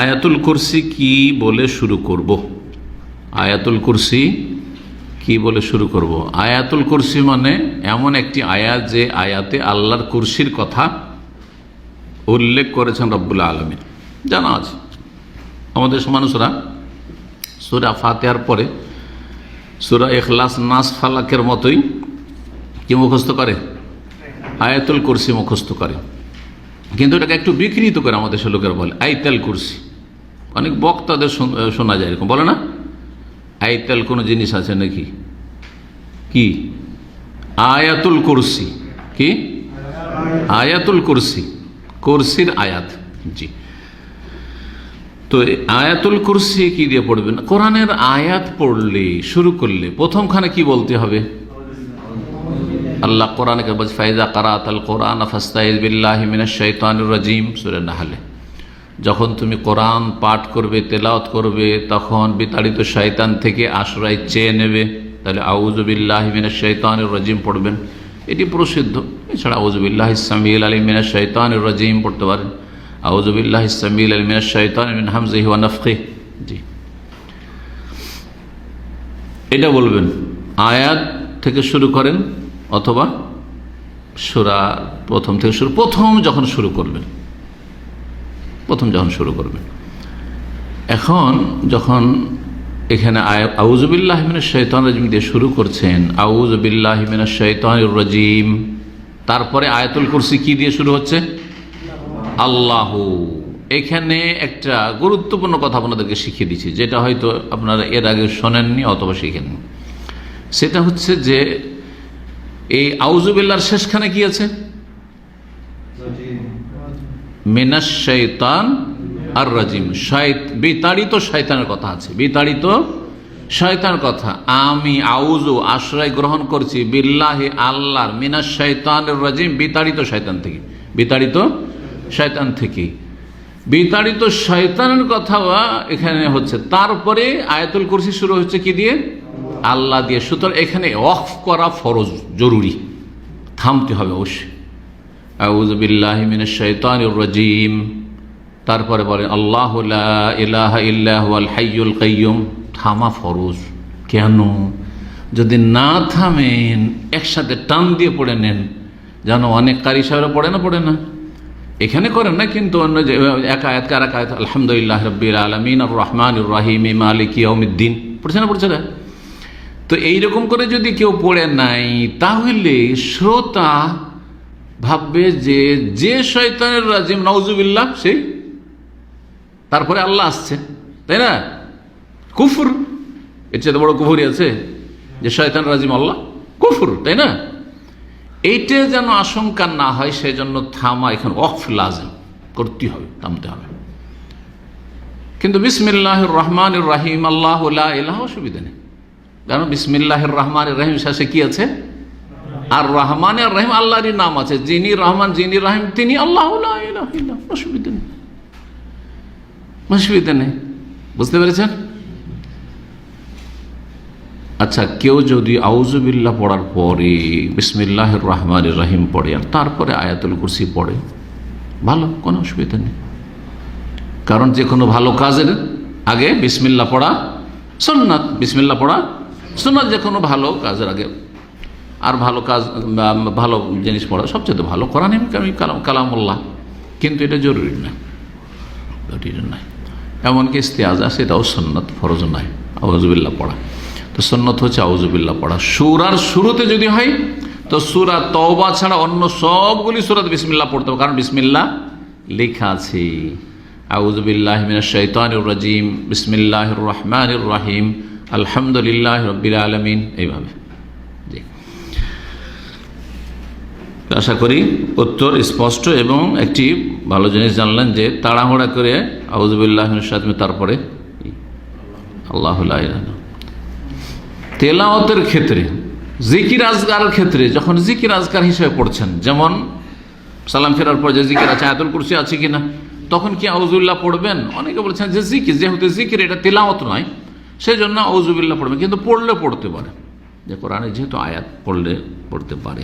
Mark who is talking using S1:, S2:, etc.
S1: আয়াতুল কুরসি কি বলে শুরু করব? আয়াতুল কুরসি কি বলে শুরু করব? আয়াতুল কুরসি মানে এমন একটি আয়াত যে আয়াতে আল্লাহর কুরসির কথা উল্লেখ করেছেন রব্বুল আলমী জানা আছে। আমাদের মানুষরা সুরা ফাতেহার পরে সুরা এখলাস নাস ফালাকের মতোই কি মুখস্থ করে? আয়াতুল কুরসি মুখস্থ করে। কিন্তু এটাকে একটু বিকৃত করে আমাদের সে লোকের বলে, আইতাল কুরসি। অনেক বক্তাদের শোনা যায় এরকম। বলে না? আইতাল কোনো জিনিস আছে নাকি? কি? আয়াতুল কুরসি। কি? আয়াতুল কুরসি। কুরসির আয়াত। জি। তো আয়াতুল কুরসি কি দিয়ে পড়বেন? কোরআনের আয়াত পড়লে, শুরু করলে প্রথমখানে কি বলতে হবে? আল্লাহ কোরআন বলছে, ফাইজা কারাত আল কোরআন ফাস্তাইজ বিল্লাহ মিনাশ শাইতানির রাজিম। সূরা নাহলে। যখন তুমি কোরআন পাঠ করবে, তেলাওয়াত করবে, তখন বিতাড়িত শয়তান থেকে আশ্রয় চেয়ে নেবে। তাহলে আউজুবিল্লাহ মিনাশ শাইতানির রাজিম পড়বেন। এটি প্রসিদ্ধ। এছাড়া আউজুবিল্লাহ ইসলামিল আলী মিনাশ শাইতানির রাজিম পড়তে পারেন। আউজুবিল্লাহ ইসলামিল আলী মিনাশ শাইতান মিন হামজিহি জি। এটা বলবেন, আয়াত থেকে শুরু করেন অথবা সুরা প্রথম থেকে শুরু, প্রথম যখন শুরু করবেন। প্রথম যখন শুরু করবেন এখন যখন এখানে আউজুবিল্লাহমিন শৈতান রাজিম দিয়ে শুরু করছেন আউজুবিল্লাহমিন শৈতান রাজিম, তারপরে আয়াতুল কুরসি কি দিয়ে শুরু হচ্ছে? আল্লাহ। এখানে একটা গুরুত্বপূর্ণ কথা আপনাদেরকে শিখিয়ে দিচ্ছি, যেটা হয়তো আপনারা এর আগে শোনেননি অথবা শিখেননি। সেটা হচ্ছে যে, এই আউজুবিল্লার শেষখানে কি আছে? মিনাস শৈতান আর রাজিম। শয়ত বিতাড়িত শয়তানের কথা আছে। বিতাড়িত শয়তান কথা। আমি আউজু আশ্রয় গ্রহণ করছি বিল্লাহে আল্লাহর মিনাস শৈতানের রাজিম, বিতাড়িত শয়তান থেকে। বিতাড়িত শয়তান থেকে। বিতাড়িত শয়তানের কথা এখানে হচ্ছে, তারপরে আয়াতুল কুরসি শুরু হচ্ছে কি দিয়ে? আল্লাহ দিয়ে। সুতরাং এখানে অফ করা ফরজ, জরুরি। থামতে হবে অবশ্যই। আউজবিল্লাহমিন শৈতান রাজিম। তারপরে বলেন আল্লাহ ইলাহ ইল্লাহ আল হাইয়ুল থামা ফরজ। কেন? যদি না থামেন, একসাথে টান দিয়ে পড়ে নেন, যেন অনেক কারি সাহেবরা পড়ে না পড়ে না। এখানে করেন না কিন্তু অন্য যে, এক আয়াত কার এক আলহামদুলিল্লাহ রব্বিল আলমিন, আর রহমান রাহিম, মালিক ইয়মিদ্দিন পড়ছে না পড়ছে না? তো এইরকম করে যদি কেউ পড়ে নাই, তাহলে শ্রোতা ভাববে যে যে শয়তানের রাজিম নওজুবিল্লাহ সেই, তারপরে আল্লাহ আসছে তাই না? কুফুর, এর চেয়ে বড় কুফুরি আছে, যে শয়তান রাজিম আল্লাহ, কুফুর, তাই না? এইটা যেন আশঙ্কা না হয় সেই জন্য থামা এখানে অফ লাজম করতে হবে, থামতে হবে। কিন্তু বিসমিল্লাহ রহমান রাহিম, আল্লাহ অসুবিধা নেই। কারণ বিসমিল্লাহ রহমান রহিম শেষে কি আছে? আর রহমান আর রহিম আল্লাহরই নাম আছে। যিনি রহমান, যিনি রাহিম, তিনি আল্লাহ অসুবিধা নেই। অসুবিধা নেই। বুঝতে পেরেছেন? আচ্ছা কেউ যদি আউজুবিল্লাহ পড়ার পরে বিসমিল্লাহ রহমান রহিম পড়ে আর তারপরে আয়াতুল কুরসি পড়ে, ভালো, কোনো অসুবিধা নেই। কারণ যে কোনো ভালো কাজের আগে বিসমিল্লা পড়া সন্ন্যাত বিসমিল্লা পড়া সন্ন্যাত যে কোনো ভালো কাজের আগে আর ভালো কাজ ভালো জিনিস পড়া, সবচেয়ে ভালো কোরআন আমি কালাম, কালামুল্লাহ। কিন্তু এটা জরুরি না। জরুরি নয় এমনকি ইস্তেয়াজা সেটাও সন্ন্যত ফরজ নয় আউজুবিল্লা পড়া। তো সন্ন্যত হচ্ছে আউজুবিল্লা পড়া। সুরার শুরুতে যদি হয়, তো সুরা তওবা ছাড়া অন্য সবগুলি সুরাত বিসমিল্লা পড়তে হবে। কারণ বিসমিল্লা লেখা আছে। আউজুবিল্লাহ বিসমিল্লাহির রহমানির রহিম। আলহামদুলিল্লাহ রব্বিল আলামিন। এইভাবে জি আশা করি উত্তর স্পষ্ট এবং একটি ভালো জিনিস জানলেন যে তাড়াহুড়া করে আউজুবিল্লাহ সাথে তারপরে আল্লাহ তেলাওতের ক্ষেত্রে, জিকির আজগারের ক্ষেত্রে, যখন জিকির আজগার হিসেবে পড়ছেন, যেমন সালাম ফেরার পর যে জিকির আছে, আয়াতুল কুরসি আছে কিনা, তখন কি আউজুল্লাহ পড়বেন? অনেকে বলছেন যে জিকির, যেহেতু জিকির এটা তেলাওত নয় সেই জন্য আউজুবিল্লাহ পড়বেন, কিন্তু পড়লে পড়তে পারে। যে কোরআনে যেহেতু আয়াত পড়লে পড়তে পারে।